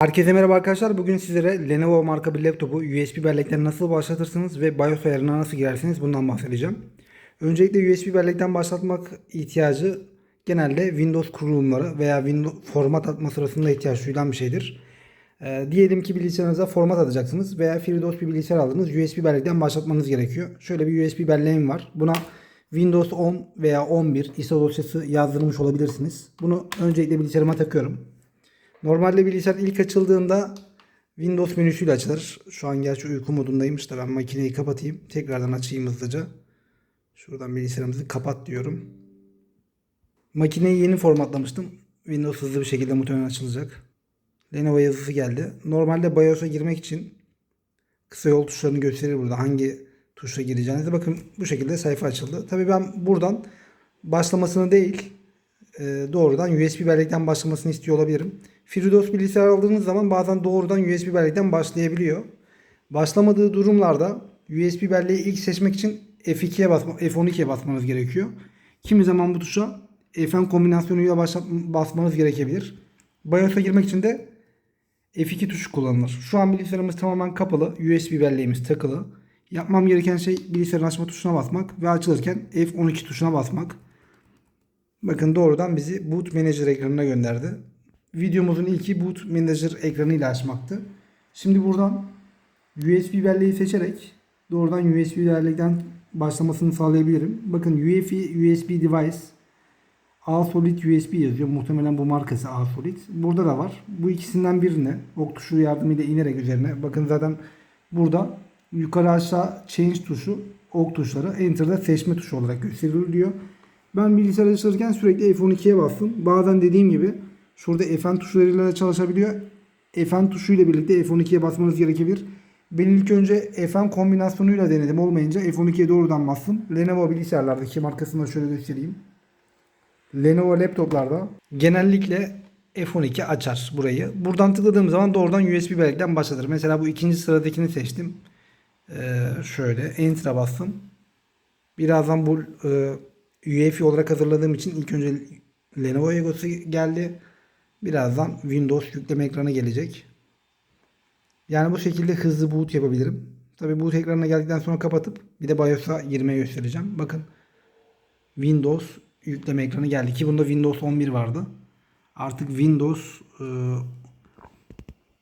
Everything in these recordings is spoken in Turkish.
Herkese merhaba arkadaşlar. Bugün sizlere Lenovo marka bir laptopu USB bellekten nasıl başlatırsınız ve BIOS ayarına nasıl girersiniz bundan bahsedeceğim. Öncelikle USB bellekten başlatmak ihtiyacı genelde Windows kurulumları veya Windows format atma sırasında ihtiyaç duyulan bir şeydir. Ee, diyelim ki bilgisayarınıza format atacaksınız veya FreeDOS bir bilgisayar aldınız. USB bellekten başlatmanız gerekiyor. Şöyle bir USB belleğim var. Buna Windows 10 veya 11 ISO dosyası yazdırmış olabilirsiniz. Bunu öncelikle bilgisayarıma takıyorum. Normalde bilgisayar ilk açıldığında Windows menüsüyle açılır. Şu an gerçi uyku modundaymış da ben makineyi kapatayım. Tekrardan açayım hızlıca. Şuradan bilgisayarımızı kapat diyorum. Makineyi yeni formatlamıştım. Windows hızlı bir şekilde muhtemelen açılacak. Lenovo yazısı geldi. Normalde BIOS'a girmek için kısa yol tuşlarını gösterir burada. Hangi tuşla gireceğinizi. Bakın bu şekilde sayfa açıldı. Tabii ben buradan başlamasını değil doğrudan USB bellekten başlamasını istiyor olabilirim. FreeDOS bilgisayar aldığınız zaman bazen doğrudan USB bellekten başlayabiliyor. Başlamadığı durumlarda USB belleği ilk seçmek için F2'ye basma, F12'ye basmanız gerekiyor. Kimi zaman bu tuşa FN kombinasyonuyla başlat, basmanız gerekebilir. BIOS'a girmek için de F2 tuşu kullanılır. Şu an bilgisayarımız tamamen kapalı. USB belleğimiz takılı. Yapmam gereken şey bilgisayarın açma tuşuna basmak ve açılırken F12 tuşuna basmak. Bakın doğrudan bizi Boot Manager ekranına gönderdi. Videomuzun ilki Boot Manager ekranıyla açmaktı. Şimdi buradan USB belleği seçerek doğrudan USB bellekten başlamasını sağlayabilirim. Bakın UEFI USB device A-Solid USB yazıyor. Muhtemelen bu markası A-Solid. Burada da var. Bu ikisinden birine ok tuşu yardımıyla inerek üzerine. Bakın zaten burada yukarı aşağı change tuşu ok tuşları enter'da seçme tuşu olarak gösteriliyor. Ben bilgisayar açılırken sürekli F12'ye bastım. Bazen dediğim gibi şurada Fn tuşlarıyla da çalışabiliyor. Fn tuşuyla birlikte F12'ye basmanız gerekebilir. Ben ilk önce Fn kombinasyonuyla denedim. Olmayınca F12'ye doğrudan bastım. Lenovo bilgisayarlardaki markasını da şöyle göstereyim. Lenovo laptoplarda genellikle F12 açar burayı. Buradan tıkladığım zaman doğrudan USB bellekten başlatır. Mesela bu ikinci sıradakini seçtim. Ee, şöyle Enter'a bastım. Birazdan bu e, UEFI olarak hazırladığım için ilk önce Lenovo Ego'su geldi. Birazdan Windows yükleme ekranı gelecek. Yani bu şekilde hızlı boot yapabilirim. Tabi boot ekranına geldikten sonra kapatıp bir de BIOS'a girmeye göstereceğim. Bakın Windows yükleme ekranı geldi ki bunda Windows 11 vardı. Artık Windows e,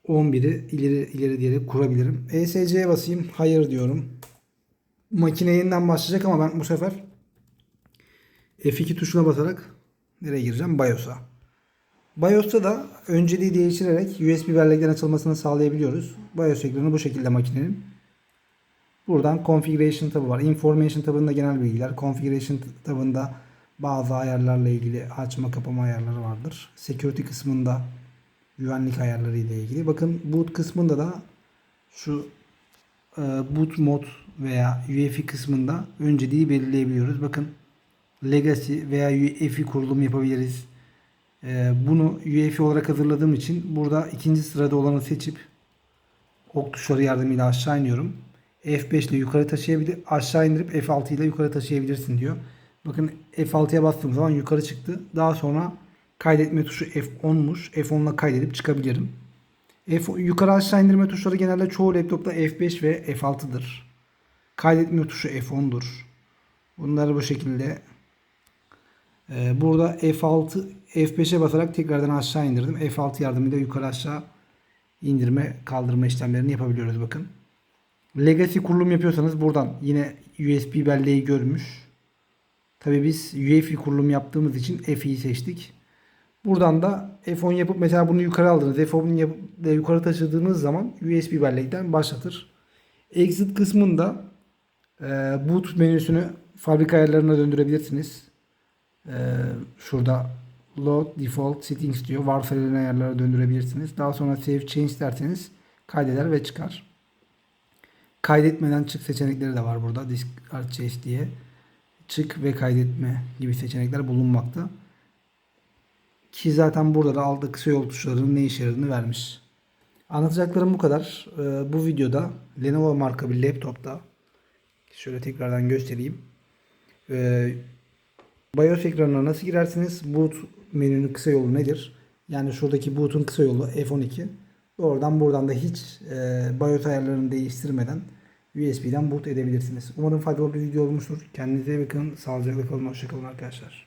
11'i ileri ileri diyerek kurabilirim. ESC'ye basayım. Hayır diyorum. Makine yeniden başlayacak ama ben bu sefer F2 tuşuna basarak nereye gireceğim? BIOS'a. BIOS'ta da önceliği değiştirerek USB bellekten açılmasını sağlayabiliyoruz. BIOS ekranı bu şekilde makinenin. Buradan Configuration tabı var. Information tabında genel bilgiler. Configuration tabında bazı ayarlarla ilgili açma kapama ayarları vardır. Security kısmında güvenlik ayarları ile ilgili. Bakın boot kısmında da şu e, boot mod veya UEFI kısmında önceliği belirleyebiliyoruz. Bakın Legacy veya UEFI kurulum yapabiliriz. Ee, bunu UEFI olarak hazırladığım için burada ikinci sırada olanı seçip ok tuşları yardımıyla aşağı iniyorum. F5 ile yukarı taşıyabilir, aşağı indirip F6 ile yukarı taşıyabilirsin diyor. Bakın F6'ya bastığım zaman yukarı çıktı. Daha sonra kaydetme tuşu F10'muş. F10 ile kaydedip çıkabilirim. F, yukarı aşağı indirme tuşları genelde çoğu laptopta F5 ve F6'dır. Kaydetme tuşu F10'dur. Bunları bu şekilde burada F6 F5'e basarak tekrardan aşağı indirdim. F6 yardımıyla yukarı aşağı indirme kaldırma işlemlerini yapabiliyoruz bakın. Legacy kurulum yapıyorsanız buradan yine USB belleği görmüş. Tabi biz UEFI kurulum yaptığımız için F'yi seçtik. Buradan da F10 yapıp mesela bunu yukarı aldınız. F10 yapıp yukarı taşıdığınız zaman USB bellekten başlatır. Exit kısmında e, boot menüsünü fabrika ayarlarına döndürebilirsiniz. Ee, şurada load default settings diyor. Varsayılan ayarlara döndürebilirsiniz. Daha sonra save change derseniz kaydeder ve çıkar. Kaydetmeden çık seçenekleri de var burada. Discard change diye. Çık ve kaydetme gibi seçenekler bulunmakta. Ki zaten burada da aldığı kısa yol tuşlarının ne işe yaradığını vermiş. Anlatacaklarım bu kadar. Ee, bu videoda Lenovo marka bir laptopta şöyle tekrardan göstereyim. Ee, BIOS ekranına nasıl girersiniz? Boot menünün kısa yolu nedir? Yani şuradaki boot'un kısa yolu F12. Doğrudan buradan da hiç e, BIOS ayarlarını değiştirmeden USB'den boot edebilirsiniz. Umarım faydalı bir video olmuştur. Kendinize iyi bakın. Sağlıcakla kalın. Hoşçakalın arkadaşlar.